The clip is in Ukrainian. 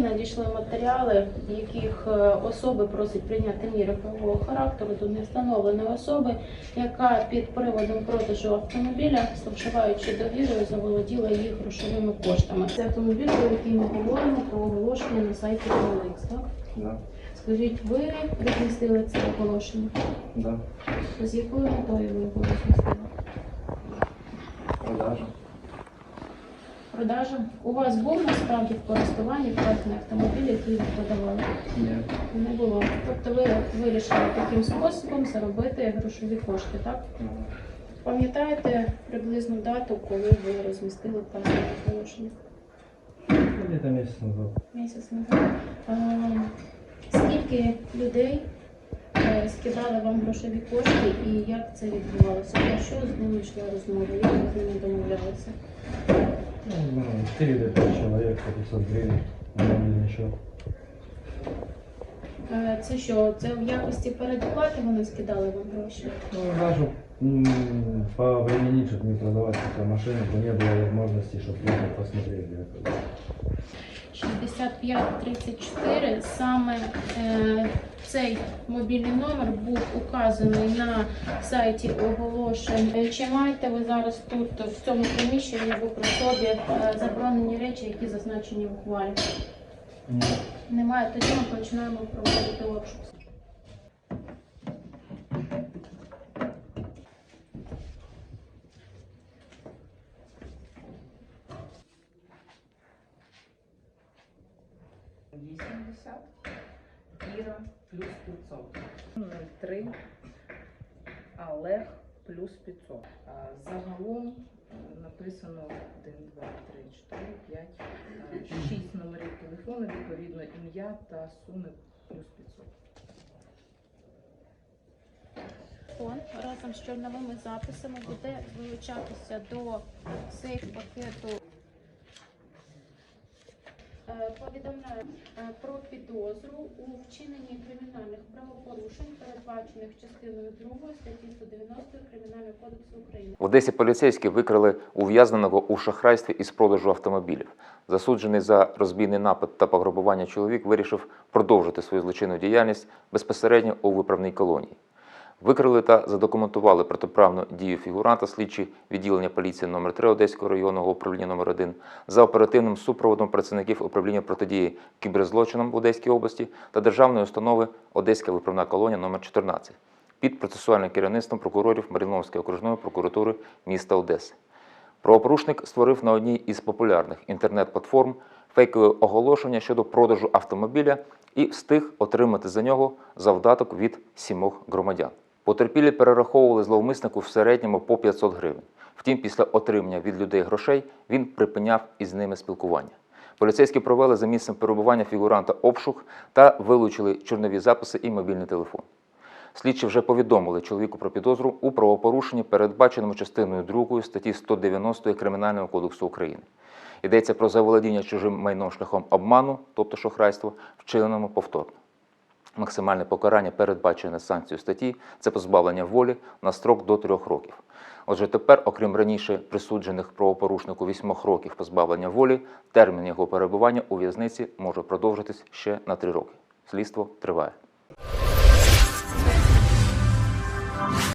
Надійшли матеріали, в яких е, особи просять прийняти міри правового характеру до невстановленої особи, яка під приводом продажу автомобіля, зловживаючи довірою, заволоділа їх грошовими коштами. Це автомобіль, про який ми говоримо про оголошення на сайті OLX, так? Да, Скажіть, ви розмістили це оголошення? да. З якою метою ви його розмістили? Продажа? У вас був насправді в користуванні вказаний автомобіль, який ви продавали? Нет. Не було. Тобто ви вирішили таким способом заробити грошові кошти, так? Ага. Пам'ятаєте приблизну дату, коли ви розмістили вказане оголошення? Где-то месяц назад. Місяць назад. А, скільки людей е, скидали вам грошові кошти і як це відбувалося? Про що з ними йшла розмова? Як ви з ними домовлялися? Ну, 4 человек 500 гривен. Мобильный счет. Е, Це що? Це в якості передплати вони скидали вам гроші? Ну, даже по времени, чтобы не продавать эту машину, то не было возможности, чтобы люди посмотрели. это. 6534 саме е, цей мобільний номер був указаний на сайті оголошень. Е, Чи маєте ви зараз тут в цьому приміщенні ви при собі е, заборонені речі, які зазначені в ухвалі? Нет. Немає, тоді ми починаємо проводити обшук. Вісімдесят. Іра плюс 500. 03. Олег плюс 500. Загалом е, написано 1, 2, 3, 4, 5, 6 номерів телефону, відповідно ім'я та суми плюс 500. Фон разом з чорновими записами буде вилучатися до сейф пакету. Е, Повідомляю е, про підозру у вчиненні кримінальних правопорушень, передбачених частиною 2 статті 190 Кримінального кодексу України. В Одесі поліцейські викрили ув'язненого у шахрайстві із продажу автомобілів. Засуджений за розбійний напад та пограбування чоловік вирішив продовжити свою злочинну діяльність безпосередньо у виправній колонії. Викрили та задокументували протиправну дію фігуранта слідчі відділення поліції номер 3 Одеського районного управління номер 1 за оперативним супроводом працівників управління протидії кіберзлочинам в Одеській області та державної установи Одеська виправна колонія номер 14 під процесуальним керівництвом прокурорів Маріновської окружної прокуратури міста Одеси. Правопорушник створив на одній із популярних інтернет-платформ фейкове оголошення щодо продажу автомобіля і встиг отримати за нього завдаток від сімох громадян. Потерпілі перераховували зловмиснику в середньому по 500 гривень. Втім, після отримання від людей грошей він припиняв із ними спілкування. Поліцейські провели за місцем перебування фігуранта обшук та вилучили чорнові записи і мобільний телефон. Слідчі вже повідомили чоловіку про підозру у правопорушенні, передбаченому частиною 2 статті 190 Кримінального кодексу України. Йдеться про заволодіння чужим майном шляхом обману, тобто шахрайство, вчиненому повторно. Максимальне покарання, передбачене санкцією статті, це позбавлення волі на строк до трьох років. Отже, тепер, окрім раніше присуджених правопорушнику вісьмох років позбавлення волі, термін його перебування у в'язниці може продовжитись ще на три роки. Слідство триває.